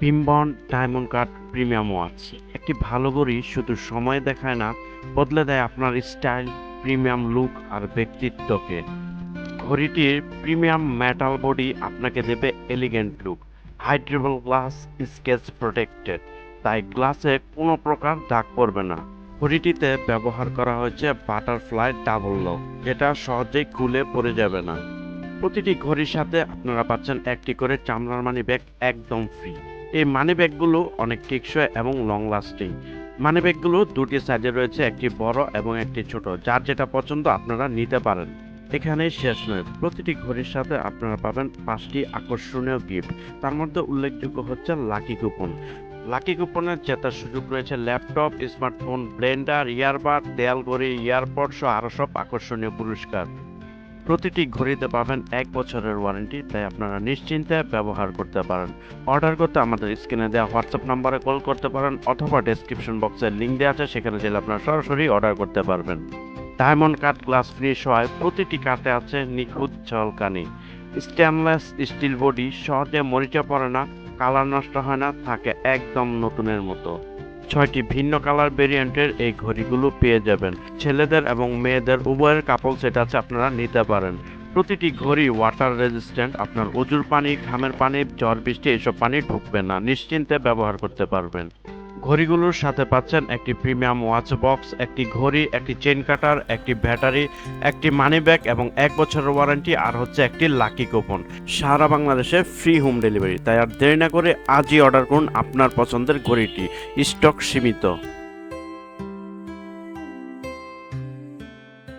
পিমবন diamond cut premium watch একটি ভালো ঘড়ি শুধু সময় দেখায় না, বদলে দেয় আপনার স্টাইল, প্রিমিয়াম লুক আর ব্যক্তিত্বকে। ঘড়িটির প্রিমিয়াম মেটাল বডি আপনাকে দেবে এলিগেন্ট লুক। হাইড্রেবল গ্লাস স্কেচ প্রোটেক্টেড। তাই গ্লাসে কোনো প্রকার দাগ পড়বে না। ঘড়িটিতে ব্যবহার করা হয়েছে বাটারফ্লাই ডাবল লক, যেটা সহজেই খুলে পড়ে যাবে না। প্রতিটি ঘড়ির সাথে আপনারা পাচ্ছেন একটি করে চামড়ার মানি ব্যাগ একদম ফ্রি। এই মানি ব্যাগগুলো অনেক টেকসই এবং লং লাস্টিং মানি ব্যাগগুলো দুটি সাইজে রয়েছে, একটি বড় এবং একটি ছোট। যার যেটা পছন্দ আপনারা নিতে পারেন। এখানে শেষ নয়, প্রতিটি ঘড়ির সাথে আপনারা পাবেন পাঁচটি আকর্ষণীয় গিফট তার মধ্যে উল্লেখযোগ্য হচ্ছে লাকি কুপন লাকি কুপনের জেতার সুযোগ রয়েছে ল্যাপটপ স্মার্টফোন ব্লেন্ডার ইয়ারবাড দেয়াল ঘড়ি এয়ারপড সহ আরও সব আকর্ষণীয় পুরস্কার। প্রতিটি ঘড়িতে পাবেন এক বছরের ওয়ারেন্টি তাই আপনারা নিশ্চিন্তে ব্যবহার করতে পারেন। অর্ডার করতে আমাদের স্ক্রিনে দেওয়া হোয়াটসঅ্যাপ নাম্বারে কল করতে পারেন অথবা ডেসক্রিপশন বক্সে লিঙ্ক দেওয়া আছে, সেখানে গেলে আপনারা সরাসরি অর্ডার করতে পারবেন। ডায়মন্ড কাট গ্লাস ফ্রি সহায় প্রতিটি কাটে আছে নিখুঁত ঝলকানি স্টেনলেস স্টিল বডি সহজে মরিচা পড়ে না কালার নষ্ট হয় না, থাকে একদম নতুনের মতো। ছয়টি ভিন্ন কালার ভেরিয়েন্টের এই ঘড়িগুলো পেয়ে যাবেন। ছেলেদের এবং মেয়েদের উভয়ের কাপড় সেট আছে, আপনারা নিতে পারেন। প্রতিটি ঘড়ি ওয়াটার রেজিস্ট্যান্ট আপনার অজুর পানি, ঘামের পানি, ঝড় বৃষ্টি, এসব পানি ঢুকবে না। নিশ্চিন্তে ব্যবহার করতে পারবেন। ঘড়িগুলোর সাথে পাচ্ছেন একটি প্রিমিয়াম ওয়াচ বক্স, একটি ঘড়ি, একটি চেন কাটার, একটি ব্যাটারি, একটি মানি ব্যাগ এবং এক বছরের ওয়ারেন্টি আর হচ্ছে একটি লাকি কুপন সারা বাংলাদেশে ফ্রি হোম ডেলিভারি তাই আর দেরি না করে আজই অর্ডার করুন আপনার পছন্দের ঘড়িটি। স্টক সীমিত।